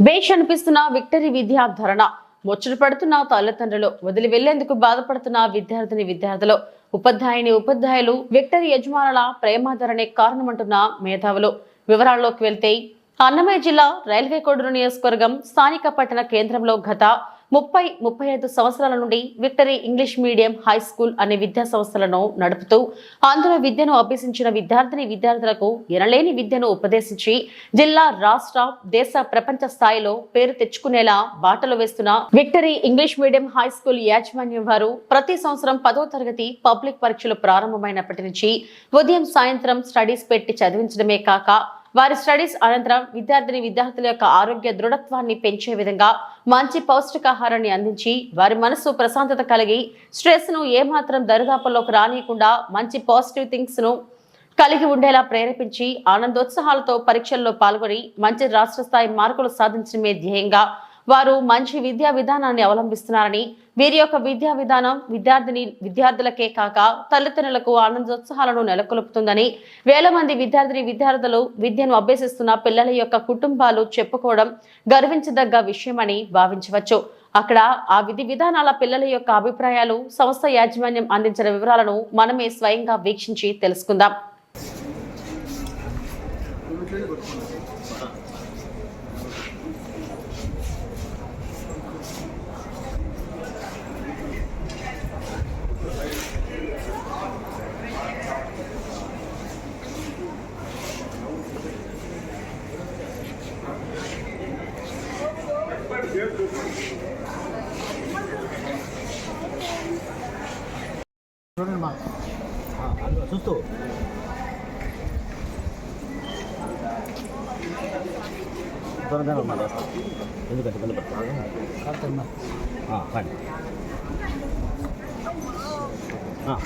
బేష్ అనిపిస్తున్న victory విద్యా ధరణ ముచ్చట పడుతున్న తల్లిదండ్రులు వదిలి వెళ్ళేందుకు బాధపడుతున్న విద్యార్థిని విద్యార్థులు ఉపాధ్యాయుని ఉపాధ్యాయులు విక్టరీ యజమానుల ప్రేమాధరణే కారణమంటున్న మేధావులు. వివరాల్లోకి వెళ్తే అన్నమయ్య జిల్లా రైల్వే కోడూరు నియోజకవర్గం స్థానిక పట్టణ కేంద్రంలో గత ముప్పై ముప్పై ఐదు సంవత్సరాల నుండి Victory English medium high school అనే విద్యా సంస్థలను నడుపుతూ అందులో విద్యను అభ్యసించిన విద్యార్థిని విద్యార్థులకు ఎనలేని విద్యను ఉపదేశించి జిల్లా రాష్ట్ర దేశ ప్రపంచ స్థాయిలో పేరు తెచ్చుకునేలా బాటలు వేస్తున్న Victory English medium high school యాజమాన్యం వారు ప్రతి సంవత్సరం పదో తరగతి పబ్లిక్ పరీక్షలు ప్రారంభమైనప్పటి నుంచి ఉదయం సాయంత్రం స్టడీస్ పెట్టి చదివించడమే కాక వారి స్టడీస్ అనంతరం విద్యార్థిని విద్యార్థుల యొక్క ఆరోగ్య దృఢత్వాన్ని పెంచే విధంగా మంచి పౌష్టికాహారాన్ని అందించి వారి మనసు ప్రశాంతత కలిగి స్ట్రెస్ను ఏమాత్రం దరిదాపుల్లోకి రానియకుండా మంచి పాజిటివ్ థింగ్స్ను కలిగి ఉండేలా ప్రేరేపించి ఆనందోత్సాహాలతో పరీక్షల్లో పాల్గొని మంచి రాష్ట్ర స్థాయి మార్కులు సాధించడమే ధ్యేయంగా వారు మంచి విద్యా విధానాన్ని అవలంబిస్తున్నారని వీరి యొక్క విద్యా విధానం విద్యార్థిని విద్యార్థులకే కాక తల్లిదండ్రులకు ఆనందోత్సాహాలను నెలకొల్పుతుందని వేల మంది విద్యార్థిని విద్యార్థులు విద్యను అభ్యసిస్తున్న పిల్లల యొక్క కుటుంబాలు చెప్పుకోవడం గర్వించదగ్గ విషయమని భావించవచ్చు. అక్కడ ఆ విధి విధానాల పిల్లల యొక్క అభిప్రాయాలు సంస్థ యాజమాన్యం అందించిన వివరాలను మనమే స్వయంగా వీక్షించి తెలుసుకుందాం చూడండి మా ఆ, అందులో చూస్తూ త్వరగా రమ్మా చేస్తాం ఎందుకంటే ఇబ్బంది పడుతున్నాను రండి ఆ, రండి ఆ.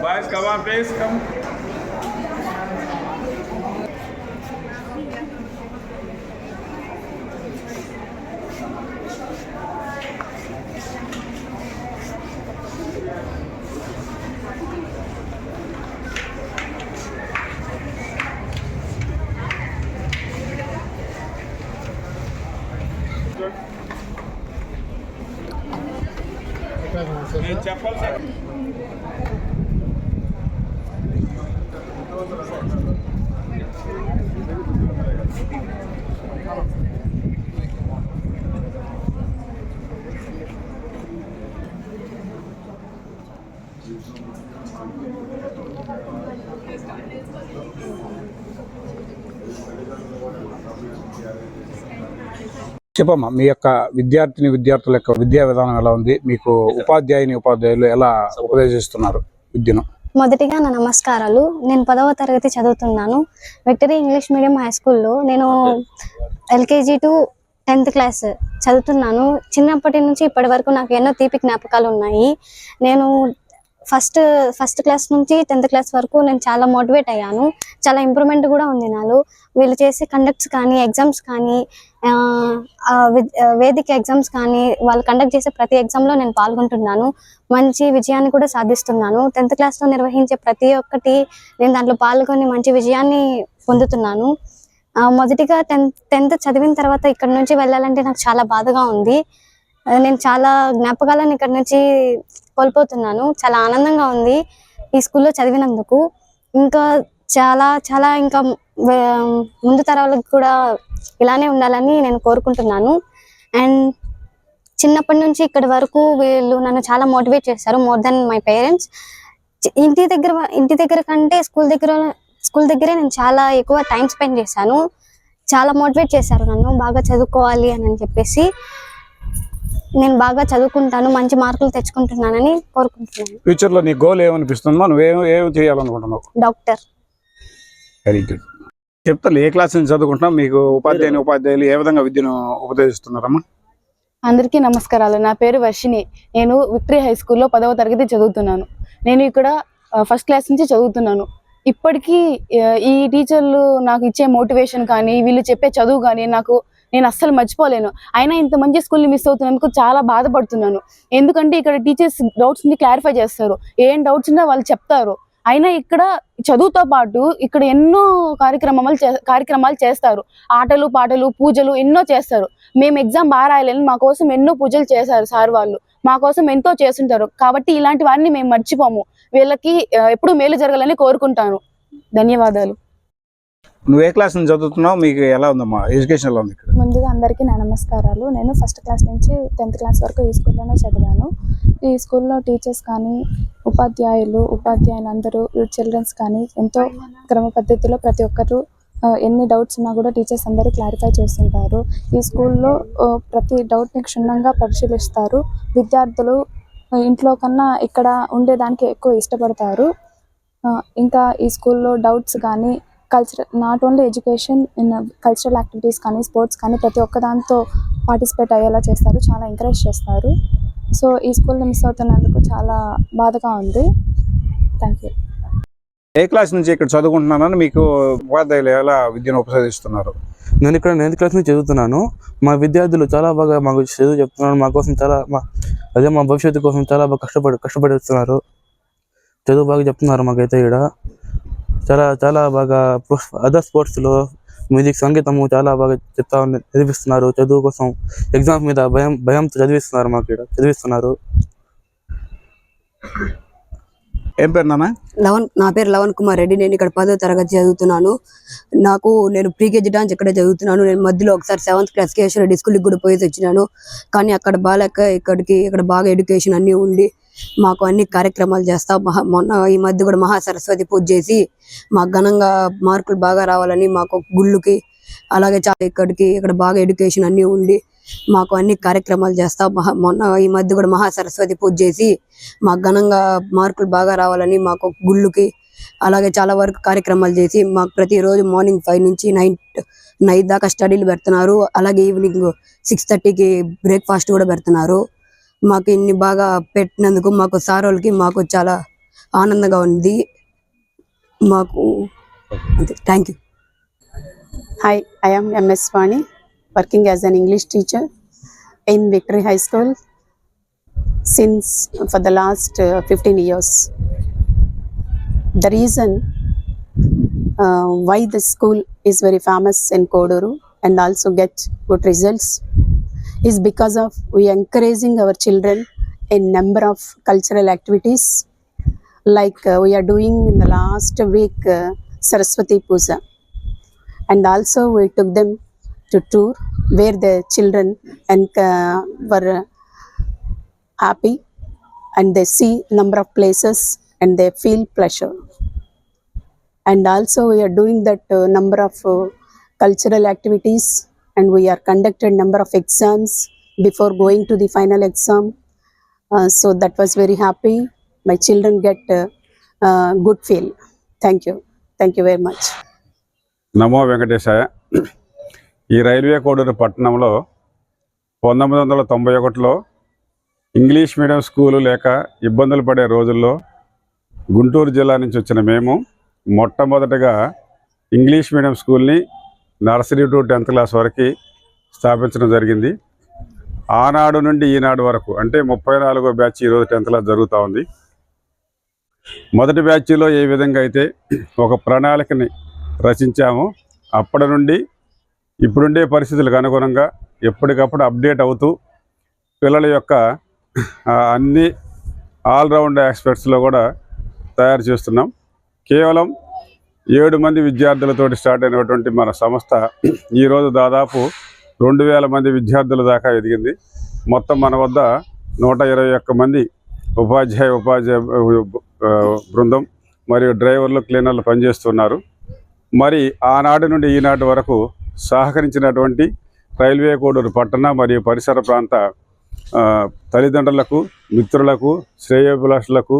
Boys, come on, please, come. నేను చెప్పాలి సార్ చెప్పమ్మా మీ యొక్క విద్యార్థిని విద్యార్థుల యొక్క విద్యా విధానం ఎలా ఉంది? మీకు ఉపాధ్యాయుని ఉపాధ్యాయులు ఎలా ఉపదేశిస్తున్నారు విద్యను? మొదటిగా నా నమస్కారాలు. నేను పదవ తరగతి చదువుతున్నాను. విక్టరీ ఇంగ్లీష్ మీడియం హై స్కూల్లో నేను ఎల్కేజీ టు టెన్త్ క్లాస్ చదువుతున్నాను. చిన్నప్పటి నుంచి ఇప్పటి వరకు నాకు ఎన్నో తీపి జ్ఞాపకాలు ఉన్నాయి. నేను ఫస్ట్ ఫస్ట్ క్లాస్ నుంచి టెన్త్ క్లాస్ వరకు నేను చాలా మోటివేట్ అయ్యాను. చాలా ఇంప్రూవ్మెంట్ కూడా ఉంది నాలో. వీళ్ళు చేసే కండక్ట్స్ కానీ ఎగ్జామ్స్ కానీ వేదిక ఎగ్జామ్స్ కానీ వాళ్ళు కండక్ట్ చేసే ప్రతి ఎగ్జామ్లో నేను పాల్గొంటున్నాను. మంచి విజయాన్ని కూడా సాధిస్తున్నాను. టెన్త్ క్లాస్లో నిర్వహించే ప్రతి ఒక్కటి నేను దాంట్లో పాల్గొని మంచి విజయాన్ని పొందుతున్నాను. మొదటిగా టెన్త్ టెన్త్ చదివిన తర్వాత ఇక్కడ నుంచి వెళ్ళాలంటే నాకు చాలా బాధగా ఉంది. నేను చాలా జ్ఞాపకాలను ఇక్కడ నుంచి కోల్పోతున్నాను. చాలా ఆనందంగా ఉంది ఈ స్కూల్లో చదివినందుకు. ఇంకా చాలా చాలా ఇంకా ముందు తరాలకు కూడా ఇలానే ఉండాలని నేను కోరుకుంటున్నాను. అండ్ చిన్నప్పటి నుంచి ఇక్కడి వరకు వీళ్ళు నన్ను చాలా మోటివేట్ చేస్తారు మోర్ దెన్ మై పేరెంట్స్. ఇంటి దగ్గర ఇంటి దగ్గర కంటే స్కూల్ దగ్గర స్కూల్ దగ్గరే నేను చాలా ఎక్కువ టైం స్పెండ్ చేశాను. చాలా మోటివేట్ చేశారు నన్ను బాగా చదువుకోవాలి అని అని చెప్పేసి. నేను బాగా చదువుకుంటాను మంచి మార్కులు తెచ్చుకుంటున్నానని కోరుకుంటున్నాను. ఫ్యూచర్లో నీ గోల్ ఏమనిపిస్తుందో నువ్వేం ఏం చేయాలనుకుంటున్నావు? డాక్టర్. వెరీ గుడ్ చెప్తాను ఏ క్లాస్ నుంచి చదువుకుంటున్నాం మీకు ఉపాధ్యాయుని ఉపాధ్యాయులు ఏ విధంగా విద్యను ఉపదేశిస్తున్నారమ్మా? అందరికీ నమస్కారాలు. నా పేరు వర్షిని నేను విక్టరీ హై స్కూల్లో పదవ తరగతి చదువుతున్నాను. నేను ఇక్కడ ఫస్ట్ క్లాస్ నుంచి చదువుతున్నాను. ఇప్పటికీ ఈ టీచర్లు నాకు ఇచ్చే మోటివేషన్ కానీ వీళ్ళు చెప్పే చదువు కానీ నాకు నేను అస్సలు మర్చిపోలేను. అయినా ఇంత మంచి స్కూల్ని మిస్ అవుతున్నందుకు చాలా బాధపడుతున్నాను. ఎందుకంటే ఇక్కడ టీచర్స్ డౌట్స్ని క్లారిఫై చేస్తారు. ఏం డౌట్స్ ఉన్నా వాళ్ళు చెప్తారు. అయినా ఇక్కడ చదువుతో పాటు ఇక్కడ ఎన్నో కార్యక్రమాలు చే- కార్యక్రమాలు చేస్తారు. ఆటలు పాటలు పూజలు ఎన్నో చేస్తారు. మేము ఎగ్జామ్ బాగా రాయాలని మా కోసం ఎన్నో పూజలు చేశారు సార్ వాళ్ళు. మా కోసం ఎంతో చేస్తుంటారు. కాబట్టి ఇలాంటివన్నీ మేము మర్చిపోము. వీళ్ళకి ఎప్పుడు మేలు జరగాలని కోరుకుంటాను. ధన్యవాదాలు. నువ్వు ఏ క్లాస్ నుంచి చదువుతున్నావు? మీకు ఎలా ఉందమ్మా? ఎడ్యుకేషన్ ఎలా ఉంది ఇక్కడ. ముందుగా అందరికీ నా నమస్కారాలు. నేను ఫస్ట్ క్లాస్ నుంచి టెన్త్ క్లాస్ వరకు ఈ స్కూల్లోనే చదివాను. ఈ స్కూల్లో టీచర్స్ కానీ ఉపాధ్యాయులు ఉపాధ్యాయులు అందరూ చిల్డ్రన్స్ కానీ ఎంతో క్రమ పద్ధతిలో ప్రతి ఒక్కరు ఎన్ని డౌట్స్ ఉన్నా కూడా టీచర్స్ అందరూ క్లారిఫై చేస్తుంటారు. ఈ స్కూల్లో ప్రతి డౌట్ని క్షుణ్ణంగా పరిశీలిస్తారు. విద్యార్థులు ఇంట్లో కన్నా ఇక్కడ ఉండేదానికి ఎక్కువ ఇష్టపడతారు. ఇంకా ఈ స్కూల్లో డౌట్స్ కానీ cultural not only education in cultural activities కానీ స్పోర్ట్స్ కానీ ప్రతి ఒక్క దాంతో పార్టిసిపేట్ అయ్యేలా చేస్తారు. చాలా ఎంకరేజ్ చేస్తారు. సో ఈ స్కూల్ని మిస్ అవుతున్నందుకు చాలా బాధగా ఉంది. థ్యాంక్ యూ ఏ క్లాస్ నుంచి ఇక్కడ చదువుకుంటున్నానని మీకు ఉపాధ్యాయులు ఎలా విద్యను ఉపదేశిస్తున్నారు నేను ఇక్కడ నైన్త్ క్లాస్ నుంచి చదువుతున్నాను. మా విద్యార్థులు చాలా బాగా మాకు చదువు చెప్తున్నారు. మా కోసం చాలా మా అదే మా భవిష్యత్తు కోసం చాలా బాగా కష్టపడి కష్టపడిస్తున్నారు చదువు బాగా చెప్తున్నారు మాకైతే ఇక్కడ. చాలా చాలా బాగా అదర్ స్పోర్ట్స్లో మ్యూజిక్ సంగీతము చాలా బాగా చెప్తా చదివిస్తున్నారు. చదువు కోసం ఎగ్జామ్స్ మీద భయం భయంతో చదివిస్తున్నారు మాకు ఇక్కడ. చదివిస్తున్నారు. ఏం పేరు నాన్న? లవన్ నా పేరు లవన్ కుమార్ రెడ్డి. నేను ఇక్కడ పదో తరగతి చదువుతున్నాను. నాకు నేను ప్రీకేజీ డాన్స్ ఇక్కడ చదువుతున్నాను. నేను మధ్యలో ఒకసారి సెవెంత్ క్లాస్ కేశవ రెడ్డి స్కూల్కి కూడా పోయి వచ్చినాను. కానీ అక్కడ బాగాలేక ఇక్కడికి ఇక్కడ బాగా ఎడ్యుకేషన్ అన్నీ ఉండి మాకు అన్ని కార్యక్రమాలు చేస్తా మహా మొన్న ఈ మధ్య కూడా మహా సరస్వతి పూజ చేసి మాకు ఘనంగా మార్కులు బాగా రావాలని మాకు గుళ్ళుకి అలాగే చాలా ఇక్కడికి ఇక్కడ బాగా ఎడ్యుకేషన్ అన్నీ ఉండి మాకు అన్ని కార్యక్రమాలు చేస్తా. మహా మొన్న ఈ మధ్య కూడా మహా సరస్వతి పూజ చేసి మాకు ఘనంగా మార్కులు బాగా రావాలని మాకు గుళ్ళుకి అలాగే చాలా వరకు కార్యక్రమాలు చేసి మాకు ప్రతిరోజు మార్నింగ్ ఫైవ్ నుంచి నైట్ నైట్ దాకా స్టడీలు పెడుతున్నారు. అలాగే ఈవినింగ్ సిక్స్ థర్టీకి బ్రేక్ఫాస్ట్ కూడా పెడుతున్నారు. మాకు ఇన్ని బాగా పెట్టినందుకు మాకు సార్ వాళ్ళకి మాకు చాలా ఆనందంగా ఉంది. మాకు అంతే. Thank you. I am MS Vani, working as an English teacher in Victory High School since for the last uh, 15 years. The reason uh, why the school is very famous in Koduru and also get good results is because of we encouraging our children in number of cultural activities like uh, we are doing in the last week uh, Saraswati Puja and also we took them to tour where the children and uh, were happy and they see number of places and they feel pleasure. And also we are doing that uh, number of uh, cultural activities and we are conducted number of exams before going to the final exam. Uh, so that was very happy. My children get uh, uh, good feel. Thank you. Thank you very much. Namo venkatesha ఈ railway Koduru పట్టణంలో పంతొమ్మిది వందల తొంభై ఒకటిలో English medium school లేక ఇబ్బందులు పడే రోజుల్లో గుంటూరు జిల్లా నుంచి వచ్చిన మేము మొట్టమొదటగా ఇంగ్లీష్ మీడియం స్కూల్ని నర్సరీ టు టెన్త్ క్లాస్ వరకు స్థాపించడం జరిగింది. ఆనాడు నుండి ఈనాడు వరకు అంటే ముప్పై నాలుగో బ్యాచ్ ఈరోజు టెన్త్ క్లాస్ జరుగుతూ ఉంది. మొదటి బ్యాచ్లో ఏ విధంగా అయితే ఒక ప్రణాళికని రచించాము అప్పటి నుండి ఇప్పుడుండే పరిస్థితులకు అనుగుణంగా ఎప్పటికప్పుడు అప్డేట్ అవుతూ పిల్లల యొక్క అన్ని ఆల్రౌండ్ ఆస్పెక్ట్స్లో కూడా తయారు చేస్తున్నాం. కేవలం ఏడు మంది విద్యార్థులతోటి స్టార్ట్ అయినటువంటి మన సంస్థ ఈరోజు దాదాపు రెండు వేల మంది విద్యార్థుల దాకా ఎదిగింది. మొత్తం మన వద్ద నూట ఇరవై ఒక్క మంది ఉపాధ్యాయ ఉపాధ్యాయ బృందం మరియు డ్రైవర్లు క్లీనర్లు పనిచేస్తున్నారు. మరి ఆనాటి నుండి ఈనాటి వరకు సహకరించినటువంటి రైల్వే కోడూరు పట్టణ మరియు పరిసర ప్రాంత తల్లిదండ్రులకు మిత్రులకు శ్రేయోభిలాషులకు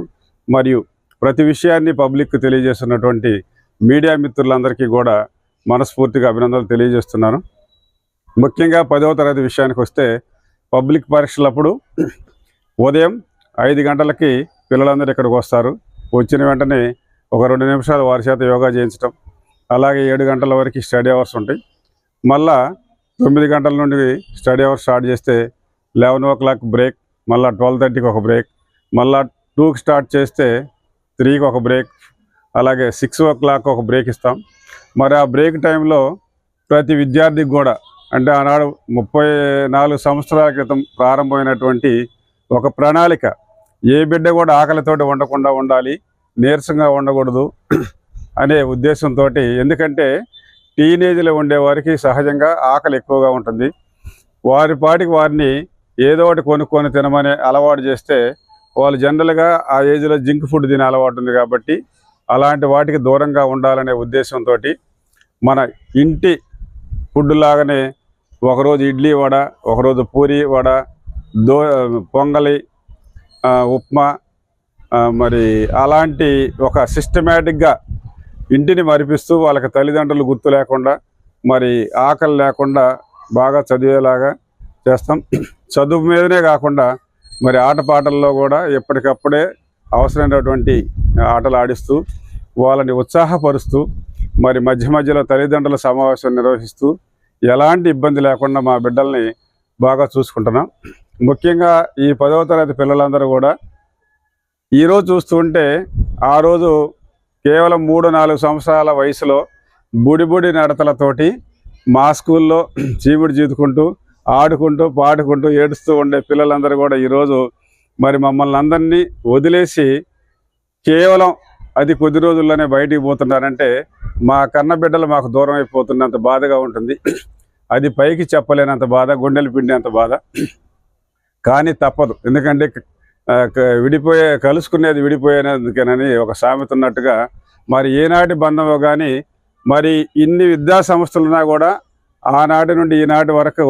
మరియు ప్రతి విషయాన్ని పబ్లిక్ తెలియజేస్తున్నటువంటి మీడియా మిత్రులందరికీ కూడా మనస్ఫూర్తిగా అభినందనలు తెలియజేస్తున్నాను. ముఖ్యంగా పదవ తరగతి విషయానికి వస్తే పబ్లిక్ పరీక్షలప్పుడు ఉదయం ఐదు గంటలకి పిల్లలందరూ ఇక్కడికి వస్తారు. వచ్చిన వెంటనే ఒక రెండు నిమిషాలు వారి చేత యోగా చేయించడం అలాగే ఏడు గంటల వరకు స్టడీ అవర్స్ ఉంటాయి. మళ్ళా తొమ్మిది గంటల నుండి స్టడీ అవర్ స్టార్ట్ చేస్తే లెవెన్ ఓ క్లాక్ బ్రేక్ మళ్ళీ ట్వెల్వ్ థర్టీకి ఒక బ్రేక్ మళ్ళీ టూకి స్టార్ట్ చేస్తే త్రీకి ఒక బ్రేక్ అలాగే సిక్స్ ఓ క్లాక్ ఒక బ్రేక్ ఇస్తాం. మరి ఆ బ్రేక్ టైంలో ప్రతి విద్యార్థికి కూడా అంటే ఆనాడు ముప్పై నాలుగు సంవత్సరాల క్రితం ప్రారంభమైనటువంటి ఒక ప్రణాళిక ఏ బిడ్డ కూడా ఆకలితోటి ఉండకుండా ఉండాలి నీరసంగా ఉండకూడదు అనే ఉద్దేశంతో ఎందుకంటే టీనేజ్లో ఉండేవారికి సహజంగా ఆకలి ఎక్కువగా ఉంటుంది. వారి పాటికి వారిని ఏదో ఒకటి కొనుక్కొని తినమనే అలవాటు చేస్తే వాళ్ళు జనరల్గా ఆ ఏజ్లో జింక్ ఫుడ్ తినే అలవాటు ఉంది కాబట్టి అలాంటి వాటికి దూరంగా ఉండాలనే ఉద్దేశంతో మన ఇంటి ఫుడ్ లాగానే ఒకరోజు ఇడ్లీ వడ ఒకరోజు పూరి వడ దో పొంగలి ఉప్మా మరి అలాంటి ఒక సిస్టమేటిక్గా ఇంటిని మరిపిస్తూ వాళ్ళకి తల్లిదండ్రులు గుర్తు లేకుండా మరి ఆకలి లేకుండా బాగా చదివేలాగా చేస్తాం. చదువు మీదనే కాకుండా మరి ఆటపాటల్లో కూడా ఎప్పటికప్పుడే అవసరమైనటువంటి ఆటలు ఆడిస్తూ వాళ్ళని ఉత్సాహపరుస్తూ మరి మధ్య మధ్యలో తల్లిదండ్రుల సమావేశం నిర్వహిస్తూ ఎలాంటి ఇబ్బంది లేకుండా మా బిడ్డల్ని బాగా చూసుకుంటున్నాం. ముఖ్యంగా ఈ పదవ తరగతి పిల్లలందరూ కూడా ఈరోజు చూస్తుంటే ఆ రోజు కేవలం మూడు నాలుగు సంవత్సరాల వయసులో బుడిబుడి నడతలతోటి మా స్కూల్లో చీముడు జీదుకుంటూ ఆడుకుంటూ పాడుకుంటూ ఏడుస్తూ ఉండే పిల్లలందరూ కూడా ఈరోజు మరి మమ్మల్ని అందరినీ వదిలేసి కేవలం అది కొద్ది రోజుల్లోనే బయటికి పోతున్నారంటే మా కన్న బిడ్డలు మాకు దూరం అయిపోతున్నంత బాధగా ఉంటుంది. అది పైకి చెప్పలేనంత బాధ గుండెలు పిండినంత బాధ. కానీ తప్పదు. ఎందుకంటే విడిపోయే కలుసుకునేది విడిపోయేందుకేనని ఒక సామెత ఉన్నట్టుగా మరి ఏనాటి బంధమో కానీ మరి ఇన్ని విద్యా సంస్థలున్నా కూడా ఆనాటి నుండి ఈనాటి వరకు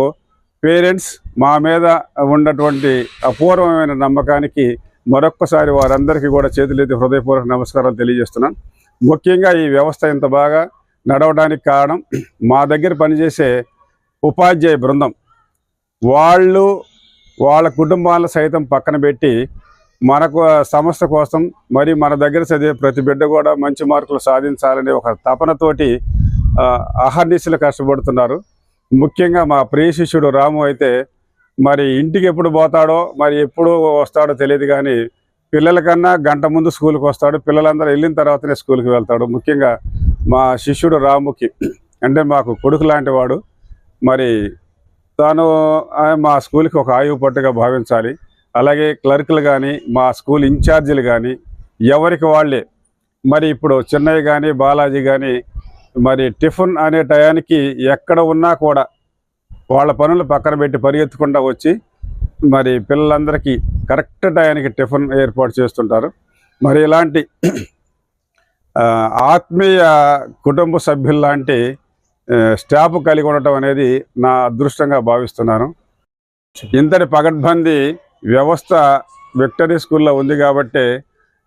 పేరెంట్స్ మా మీద ఉన్నటువంటి అపూర్వమైన నమ్మకానికి మరొక్కసారి వారందరికీ కూడా చేతులెత్తి హృదయపూర్వక నమస్కారాలు తెలియజేస్తున్నాను. ముఖ్యంగా ఈ వ్యవస్థ ఇంత బాగా నడవడానికి కారణం మా దగ్గర పనిచేసే ఉపాధ్యాయ బృందం. వాళ్ళు వాళ్ళ కుటుంబాలను సైతం పక్కన పెట్టి మనకు సంస్థ కోసం మరి మన దగ్గర చదివే ప్రతి బిడ్డ కూడా మంచి మార్కులు సాధించాలనే ఒక తపనతోటి అహర్నిశలు కష్టపడుతున్నారు. ముఖ్యంగా మా ప్రియ శిష్యుడు రాము అయితే మరి ఇంటికి ఎప్పుడు పోతాడో మరి ఎప్పుడు వస్తాడో తెలియదు కానీ పిల్లల కన్నా గంట ముందు స్కూల్కి వస్తాడు. పిల్లలందరూ వెళ్ళిన తర్వాతనే స్కూల్కి వెళ్తాడు. ముఖ్యంగా మా శిష్యుడు రాముకి అంటే మాకు కొడుకు లాంటి వాడు. మరి తాను మా స్కూల్కి ఒక ఆయువు పట్టుగా భావించాలి. అలాగే క్లర్కులు కానీ మా స్కూల్ ఇన్ఛార్జీలు కానీ ఎవరికి వాళ్ళే. మరి ఇప్పుడు చెన్నై కానీ బాలాజీ కానీ మరి టిఫిన్ అనే టయానికి ఎక్కడ ఉన్నా కూడా వాళ్ళ పనులు పక్కన పెట్టి పరిగెత్తకుండా వచ్చి మరి పిల్లలందరికీ కరెక్ట్ టయానికి టిఫిన్ ఏర్పాటు చేస్తుంటారు. మరి ఇలాంటి ఆత్మీయ కుటుంబ సభ్యుల్లాంటి స్టాఫ్ కలిగి ఉండటం అనేది నా అదృష్టంగా భావిస్తున్నాను. ఇంతటి పగడ్బందీ వ్యవస్థ విక్టరీ స్కూల్లో ఉంది కాబట్టి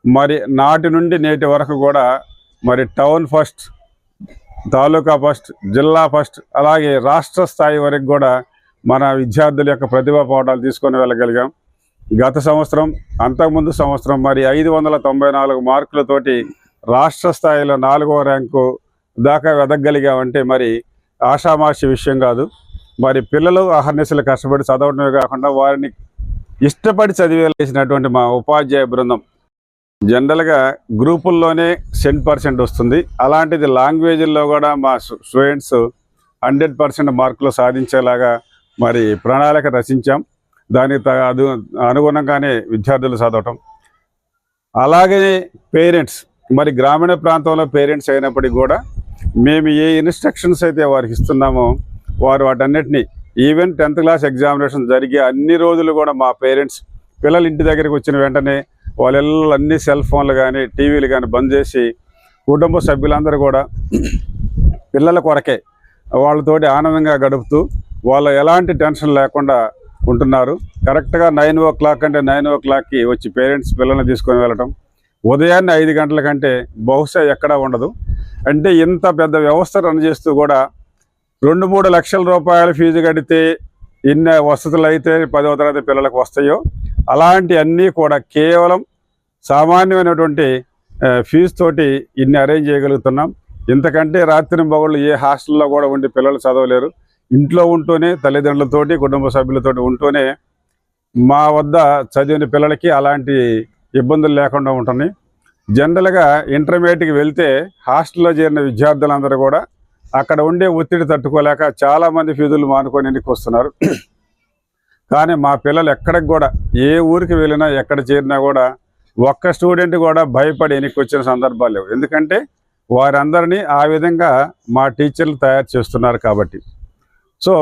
మరి నాటి నుండి నేటి వరకు కూడా మరి టౌన్ ఫస్ట్ తాలూకా ఫస్ట్ జిల్లా ఫస్ట్ అలాగే రాష్ట్ర స్థాయి వరకు కూడా మన విద్యార్థుల యొక్క ప్రతిభా పాఠాలు తీసుకొని వెళ్ళగలిగాం. గత సంవత్సరం అంతకుముందు సంవత్సరం మరి ఐదు వందల తొంభై నాలుగు మార్కులతోటి రాష్ట్ర స్థాయిలో నాలుగవ ర్యాంకు దాకా వెదగలిగామంటే మరి ఆషామాషి విషయం కాదు. మరి పిల్లలు అహర్నిశలు కష్టపడి చదవడమే కాకుండా వారిని ఇష్టపడి చదివేసినటువంటి మా ఉపాధ్యాయ బృందం జనరల్గా గ్రూపుల్లోనే సెంట్ పర్సెంట్ వస్తుంది. అలాంటిది లాంగ్వేజ్లో కూడా మా స్టూడెంట్స్ హండ్రెడ్ పర్సెంట్ మార్కులు సాధించేలాగా మరి ప్రణాళిక రచించాం. దానికి త- అనుగుణంగానే విద్యార్థులు చదవటం. అలాగే పేరెంట్స్ మరి గ్రామీణ ప్రాంతంలో పేరెంట్స్ అయినప్పటికీ కూడా మేము ఏ ఇన్స్ట్రక్షన్స్ అయితే వారికి ఇస్తున్నామో వారు వాటన్నిటిని ఈవెన్ టెన్త్ క్లాస్ ఎగ్జామినేషన్ జరిగే అన్ని రోజులు కూడా మా పేరెంట్స్ పిల్లలు ఇంటి దగ్గరికి వచ్చిన వెంటనే వాళ్ళెల్ల అన్ని సెల్ ఫోన్లు కానీ టీవీలు కానీ బంద్ చేసి కుటుంబ సభ్యులందరూ కూడా పిల్లల కొరకే వాళ్ళతోటి ఆనందంగా గడుపుతూ వాళ్ళ ఎలాంటి టెన్షన్ లేకుండా ఉంటున్నారు. కరెక్ట్గా నైన్ ఓ క్లాక్ అంటే నైన్ ఓ క్లాక్కి వచ్చి పేరెంట్స్ పిల్లల్ని తీసుకొని వెళ్ళటం ఉదయాన్నే ఐదు గంటల కంటే బహుశా ఎక్కడా ఉండదు. అంటే ఇంత పెద్ద వ్యవస్థ రన్ చేస్తూ కూడా రెండు మూడు లక్షల రూపాయల ఫీజు కడితే ఎన్ని వసతులు అయితే పదవ తరగతి పిల్లలకు వస్తాయో అలాంటి అన్నీ కూడా కేవలం సామాన్యమైనటువంటి ఫీజుతోటి ఫీజు తోటి ఇన్ని అరేంజ్ చేయగలుగుతున్నాం. ఇంతకంటే రాత్రి మగళ్ళు ఏ హాస్టల్లో కూడా ఉండి పిల్లలు చదవలేరు. ఇంట్లో ఉంటూనే తల్లిదండ్రులతోటి కుటుంబ సభ్యులతోటి ఉంటూనే మా వద్ద చదివిన పిల్లలకి అలాంటి ఇబ్బందులు లేకుండా ఉంటున్నాయి. జనరల్గా ఇంటర్మీడియట్కి వెళ్తే హాస్టల్లో చేరిన విద్యార్థులందరూ కూడా అక్కడ ఉండే ఒత్తిడి తట్టుకోలేక చాలామంది ఫీజులు మానుకొని ఇంటికి వస్తున్నారు. కానీ మా పిల్లలు ఎక్కడికి కూడా ఏ ఊరికి వెళ్ళినా ఎక్కడ చేరినా కూడా ఒక్క స్టూడెంట్ కూడా భయపడి వెనక్కి వచ్చిన సందర్భాలు లేవు. ఎందుకంటే వారందరినీ ఆ విధంగా మా టీచర్లు తయారు చేస్తున్నారు కాబట్టి. సో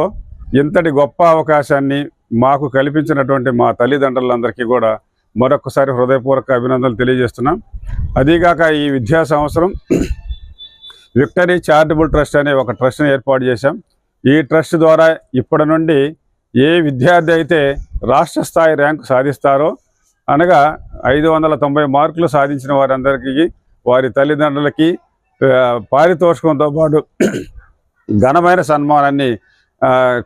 ఇంతటి గొప్ప అవకాశాన్ని మాకు కల్పించినటువంటి మా తల్లిదండ్రులందరికీ కూడా మరొకసారి హృదయపూర్వక అభినందనలు తెలియజేస్తున్నాం. అదీగాక ఈ విద్యా సంవత్సరం విక్టరీ చారిటబుల్ ట్రస్ట్ అనే ఒక ట్రస్ట్ని ఏర్పాటు చేశాం. ఈ ట్రస్ట్ ద్వారా ఇప్పటి నుండి ఏ విద్యార్థి అయితే రాష్ట్ర స్థాయి ర్యాంకు సాధిస్తారో అనగా ఐదు వందల తొంభై మార్కులు సాధించిన వారందరికీ వారి తల్లిదండ్రులకి పారితోషికంతో పాటు ఘనమైన సన్మానాన్ని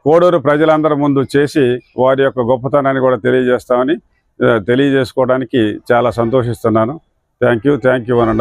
కోడూరు ప్రజలందరి ముందు చేసి వారి యొక్క గొప్పతనాన్ని కూడా తెలియజేస్తామని తెలియజేసుకోవడానికి చాలా సంతోషిస్తున్నాను. థ్యాంక్ యూ థ్యాంక్ యూ అనండి